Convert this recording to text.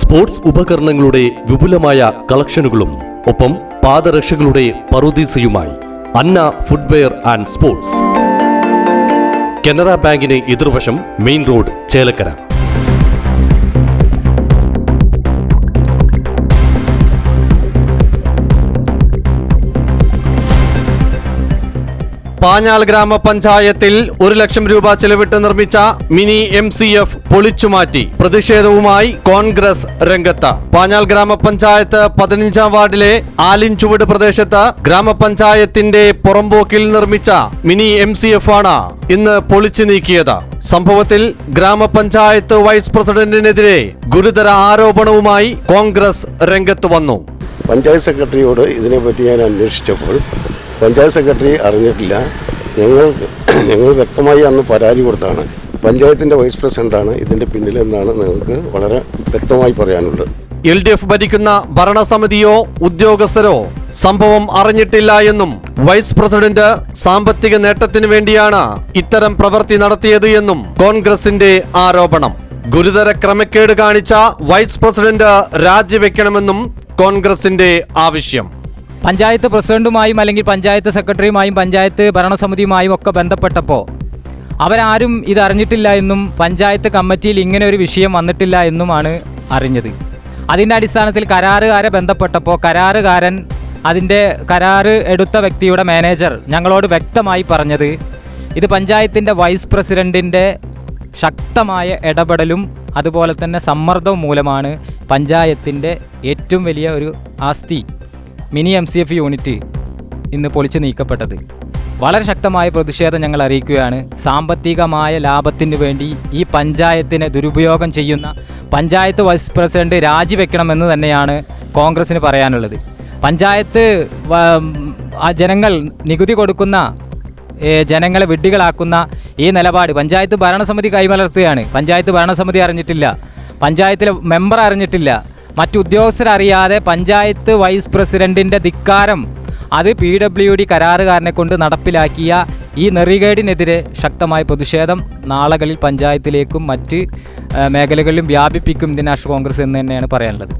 Sports ഉപകരണങ്ങളുടെ വിപുലമായ കളക്ഷനുകളും ഒപ്പം പാദരക്ഷകളുടെ പറുദീസയുമായി Anna footwear and sports. Canara ബാങ്കിന് എതിർവശം മെയിൻ റോഡ് ചേലക്കര. പാഞ്ഞാൾ ഗ്രാമപഞ്ചായത്തിൽ ഒരു ലക്ഷം രൂപ ചെലവിട്ട് നിർമ്മിച്ച മിനി എം സി എഫ് പൊളിച്ചുമാറ്റി പ്രതിഷേധവുമായി കോൺഗ്രസ് രംഗത്ത്. പാഞ്ഞാൾ ഗ്രാമപഞ്ചായത്ത് പതിനഞ്ചാം വാർഡിലെ ആലിൻചുവട് പ്രദേശത്ത് ഗ്രാമപഞ്ചായത്തിന്റെ പുറമ്പോക്കിൽ നിർമ്മിച്ച മിനി എം സി എഫ് ആണ് ഇന്ന് പൊളിച്ചു നീക്കിയത്. സംഭവത്തിൽ ഗ്രാമപഞ്ചായത്ത് വൈസ് പ്രസിഡന്റിനെതിരെ ഗുരുതര ആരോപണവുമായി കോൺഗ്രസ് രംഗത്ത് വന്നു. പഞ്ചായത്ത് സെക്രട്ടറിയോട് ഇതിനെപ്പറ്റി ഞാൻ അന്വേഷിച്ചപ്പോൾ പഞ്ചായത്ത് സെക്രട്ടറി അറിഞ്ഞിട്ടില്ല. ഞങ്ങൾ ഞങ്ങൾ വ്യക്തമായി അന്ന് പരാതി കൊടുത്താണ്. പഞ്ചായത്തിന്റെ വൈസ് പ്രസിഡന്റാണ് ഇതിന്റെ പിന്നിലെന്നാണ് നിങ്ങൾക്ക് വളരെ വ്യക്തമായി പറയാനുള്ളത്. എൽ ഡി എഫ് ഭരിക്കുന്ന ഭരണസമിതിയോ ഉദ്യോഗസ്ഥരോ സംഭവം അറിഞ്ഞിട്ടില്ല എന്നും വൈസ് പ്രസിഡന്റ് സാമ്പത്തിക നേട്ടത്തിന് വേണ്ടിയാണ് ഇത്തരം പ്രവൃത്തി നടത്തിയത് എന്നും കോൺഗ്രസിന്റെ ആരോപണം. ഗുരുതര ക്രമക്കേട് കാണിച്ച വൈസ് പ്രസിഡന്റ് രാജിവെക്കണമെന്നും കോൺഗ്രസിന്റെ ആവശ്യം. പഞ്ചായത്ത് പ്രസിഡന്റുമായും അല്ലെങ്കിൽ പഞ്ചായത്ത് സെക്രട്ടറിയുമായും പഞ്ചായത്ത് ഭരണസമിതിയുമായും ഒക്കെ ബന്ധപ്പെട്ടപ്പോൾ അവരാരും ഇത് അറിഞ്ഞിട്ടില്ല എന്നും പഞ്ചായത്ത് കമ്മിറ്റിയിൽ ഇങ്ങനെ ഒരു വിഷയം വന്നിട്ടില്ല എന്നുമാണ് അറിഞ്ഞത്. അതിന്റെ അടിസ്ഥാനത്തിൽ കരാറുകാരെ ബന്ധപ്പെട്ടപ്പോൾ കരാറുകാരൻ അതിന്റെ കരാറ് എടുത്ത വ്യക്തിയുടെ മാനേജർ ഞങ്ങളോട് വ്യക്തമായി പറഞ്ഞത് ഇത് പഞ്ചായത്തിന്റെ വൈസ് പ്രസിഡന്റിന്റെ ശക്തമായ ഇടപെടലും അതുപോലെ തന്നെ സമ്മർദ്ദവും മൂലമാണ് പഞ്ചായത്തിന്റെ ഏറ്റവും വലിയ ഒരു ആസ്തി. Mini M C F unit ഇന്ന് പൊളിച്ചു നീക്കപ്പെട്ടത്. വളരെ ശക്തമായ പ്രതിഷേധം ഞങ്ങൾ അറിയിക്കുകയാണ്. സാമ്പത്തികമായ ലാഭത്തിന് വേണ്ടി ഈ പഞ്ചായത്തിനെ ദുരുപയോഗം ചെയ്യുന്ന പഞ്ചായത്ത് വൈസ് പ്രസിഡന്റ് രാജിവെക്കണമെന്ന് തന്നെയാണ് കോൺഗ്രസിന് പറയാനുള്ളത്. പഞ്ചായത്ത് ജനങ്ങൾ നികുതി കൊടുക്കുന്ന ജനങ്ങളെ വിഡ്ഢികളാക്കുന്ന ഈ നിലപാട് പഞ്ചായത്ത് ഭരണസമിതി കൈമലർത്തുകയാണ്. പഞ്ചായത്ത് ഭരണസമിതി അറിഞ്ഞിട്ടില്ല. പഞ്ചായത്തിലെ മെമ്പർ അറിഞ്ഞിട്ടില്ല. മറ്റു ഉദ്യോഗസ്ഥരറിയാതെ പഞ്ചായത്ത് വൈസ് പ്രസിഡന്റിന്റെ ധിക്കാരം അത് പി ഡബ്ല്യു ഡി കരാറുകാരനെ കൊണ്ട് നടപ്പിലാക്കിയ ഈ നെറികേടിനെതിരെ ശക്തമായ പ്രതിഷേധം. നാളകളിൽ പഞ്ചായത്തിലേക്കും മറ്റ് മേഖലകളിലും വ്യാപിപ്പിക്കും ദിനാഷ് കോൺഗ്രസ് എന്ന് തന്നെയാണ് പറയാനുള്ളത്.